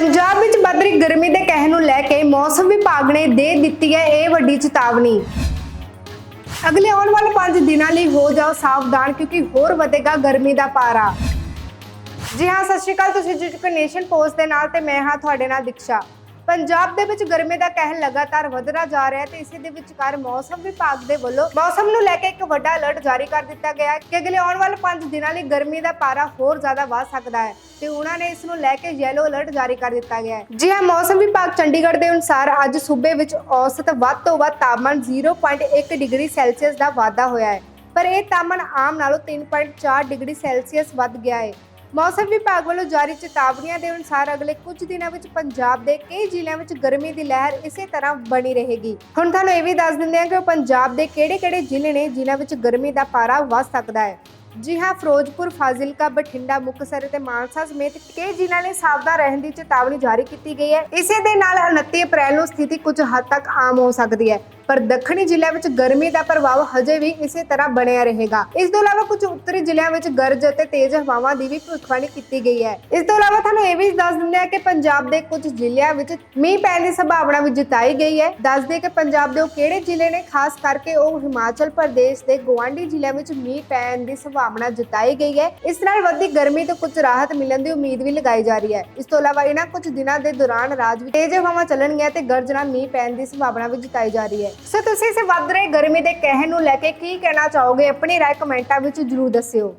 ਪੰਜਾਬ ਵਿੱਚ ਵੱਧ ਰਹੀ ਗਰਮੀ ਦੇ ਕਹਿਣ ਨੂੰ ਲੈ ਕੇ ਮੌਸਮ ਵਿਭਾਗ ਨੇ ਦੇ ਦਿੱਤੀ ਹੈ ਇਹ ਵੱਡੀ ਚੇਤਾਵਨੀ। ਅਗਲੇ ਆਉਣ ਵਾਲੇ 5 ਦਿਨਾਂ ਲਈ ਹੋ ਜਾਓ ਸਾਵਧਾਨ ਕਿਉਂਕਿ ਹੋਰ ਵਧੇਗਾ ਗਰਮੀ ਦਾ ਪਾਰਾ। ਜੀ ਹਾਂ, ਸਤਿ ਸ਼੍ਰੀ ਅਕਾਲ, ਤੁਸੀਂ ਜੁਟਕ ਨੇਸ਼ਨ ਪੋਸਟ ਦੇ ਨਾਲ ਤੇ ਮੈਂ ਹਾਂ ਤੁਹਾਡੇ ਨਾਲ ਦਿਕਸ਼ਾ। ਪੰਜਾਬ ਦੇ ਵਿੱਚ ਗਰਮੀ ਦਾ ਕਹਿਰ ਲਗਾਤਾਰ ਵਧਦਾ ਜਾ ਰਿਹਾ ਹੈ ਤੇ ਇਸੇ ਦੇ ਵਿਚਕਾਰ ਮੌਸਮ ਵਿਭਾਗ ਦੇ ਵੱਲੋਂ ਮੌਸਮ ਨੂੰ ਲੈ ਕੇ ਇੱਕ ਵੱਡਾ ਅਲਰਟ ਜਾਰੀ ਕਰ ਦਿੱਤਾ ਗਿਆ ਹੈ ਕਿ ਅਗਲੇ ਆਉਣ ਵਾਲੇ 5 ਦਿਨਾਂ ਲਈ ਗਰਮੀ ਦਾ ਪਾਰਾ ਹੋਰ ਜ਼ਿਆਦਾ ਵਧ ਸਕਦਾ ਹੈ ਤੇ ਉਹਨਾਂ ਨੇ ਇਸ ਨੂੰ ਲੈ ਕੇ ਯੈਲੋ ਅਲਰਟ ਜਾਰੀ ਕਰ ਦਿੱਤਾ ਗਿਆ ਹੈ। ਜੀ ਹਾਂ, ਮੌਸਮ ਵਿਭਾਗ ਚੰਡੀਗੜ੍ਹ ਦੇ ਅਨੁਸਾਰ ਅੱਜ ਸੂਬੇ ਵਿੱਚ ਔਸਤ ਵੱਧ ਤੋਂ ਵੱਧ ਤਾਪਮਾਨ 0.1 ਡਿਗਰੀ ਸੈਲਸੀਅਸ ਦਾ ਵਾਧਾ ਹੋਇਆ ਹੈ, ਪਰ ਇਹ ਤਾਪਮਾਨ ਆਮ ਨਾਲੋਂ 3.4 ਡਿਗਰੀ ਸੈਲਸੀਅਸ ਵੱਧ ਗਿਆ ਹੈ। ਮੌਸਮ ਵਿਭਾਗ ਵੱਲੋਂ ਜਾਰੀ ਚੇਤਾਵਨੀਆਂ ਦੇ ਅਨੁਸਾਰ ਅਗਲੇ ਕੁਝ ਦਿਨਾਂ ਵਿੱਚ ਪੰਜਾਬ ਦੇ ਕਈ ਜ਼ਿਲ੍ਹਿਆਂ ਵਿੱਚ ਗਰਮੀ ਦੀ ਲਹਿਰ ਇਸੇ ਤਰ੍ਹਾਂ ਬਣੀ ਰਹੇਗੀ। ਹੁਣ ਤੁਹਾਨੂੰ ਇਹ ਵੀ ਦੱਸ ਦਿੰਦੇ ਹਾਂ ਕਿ ਪੰਜਾਬ ਦੇ ਕਿਹੜੇ-ਕਿਹੜੇ ਜ਼ਿਲ੍ਹੇ ਨੇ ਜਿਨ੍ਹਾਂ ਵਿੱਚ ਗਰਮੀ ਦਾ ਪਾਰਾ ਵੱਧ ਸਕਦਾ ਹੈ। ਜੀ ਹਾਂ, ਫਿਰੋਜ਼ਪੁਰ, ਫਾਜ਼ਿਲਕਾ, ਬਠਿੰਡਾ, ਮੁਕਤਸਰ ਅਤੇ ਮਾਨਸਾ ਸਮੇਤ ਕਈ ਜ਼ਿਲ੍ਹਿਆਂ ਨੇ ਸਾਵਧਾਨ ਰਹਿਣ ਦੀ ਚੇਤਾਵਨੀ ਜਾਰੀ ਕੀਤੀ ਗਈ ਹੈ। ਇਸੇ ਦੇ ਨਾਲ 29 ਅਪ੍ਰੈਲ ਨੂੰ ਸਥਿਤੀ ਕੁਝ ਹੱਦ ਤੱਕ ਆਮ ਹੋ ਸਕਦੀ ਹੈ। ਪਰ ਦੱਖਣੀ ਜ਼ਿਲ੍ਹਿਆਂ ਵਿੱਚ ਗਰਮੀ ਦਾ ਪ੍ਰਭਾਵ ਹਜੇ ਵੀ ਇਸੇ ਤਰ੍ਹਾਂ ਬਣਿਆ ਰਹੇਗਾ। ਇਸ ਤੋਂ ਇਲਾਵਾ ਕੁਝ ਉੱਤਰੀ ਜ਼ਿਲ੍ਹਿਆਂ ਵਿੱਚ ਗਰਜ ਅਤੇ ਤੇਜ਼ ਹਵਾਵਾਂ ਦੀ ਵੀ ਭਵਿੱਖਬਾਣੀ ਕੀਤੀ ਗਈ ਹੈ। ਇਸ ਤੋਂ ਇਲਾਵਾ ਤੁਹਾਨੂੰ ਇਹ ਵੀ ਦੱਸ ਦਿੰਦੇ ਆ ਕਿ ਪੰਜਾਬ ਦੇ ਕੁਝ ਜ਼ਿਲ੍ਹਿਆਂ ਵਿੱਚ ਮੀਂਹ ਪੈਣ ਦੀ ਸੰਭਾਵਨਾ ਵੀ ਜਤਾਈ ਗਈ ਹੈ। ਦੱਸ ਦਈਏ ਕਿ ਪੰਜਾਬ ਦੇ ਉਹ ਕਿਹੜੇ ਜ਼ਿਲ੍ਹੇ ਨੇ? ਖਾਸ ਕਰਕੇ ਉਹ ਹਿਮਾਚਲ ਪ੍ਰਦੇਸ਼ ਦੇ ਗਵਾਂਢੀ ਜ਼ਿਲ੍ਹਿਆਂ ਵਿੱਚ ਮੀਂਹ ਪੈਣ ਦੀ ਸੰਭਾਵਨਾ ਜਤਾਈ ਗਈ ਹੈ। ਇਸ ਨਾਲ ਵੱਧਦੀ ਗਰਮੀ ਤੋਂ ਕੁਝ ਰਾਹਤ ਮਿਲਣ ਦੀ ਉਮੀਦ ਵੀ ਲਗਾਈ ਜਾ ਰਹੀ ਹੈ। ਇਸ ਤੋਂ ਇਲਾਵਾ ਇਹਨਾਂ ਕੁਝ ਦਿਨਾਂ ਦੇ ਦੌਰਾਨ ਰਾਜ ਵਿੱਚ ਤੇਜ਼ ਹਵਾਵਾਂ ਚੱਲਣਗੀਆਂ ਤੇ ਗਰਜਣਾ ਮੀਂਹ ਪੈਣ ਦੀ ਸੰਭਾਵਨਾ ਵੀ ਜਤਾਈ ਜਾ ਰਹੀ ਹੈ। ਸੋ ਤੁਸੀਂ ਇਸ ਵੱਧ ਰਹੇ ਗਰਮੀ ਦੇ ਕਹਿਣ ਨੂੰ ਲੈ ਕੇ ਕੀ ਕਹਿਣਾ ਚਾਹੋਗੇ? ਆਪਣੀ ਰਾਏ ਕਮੈਂਟਾਂ ਵਿੱਚ ਜਰੂਰ ਦੱਸਿਓ।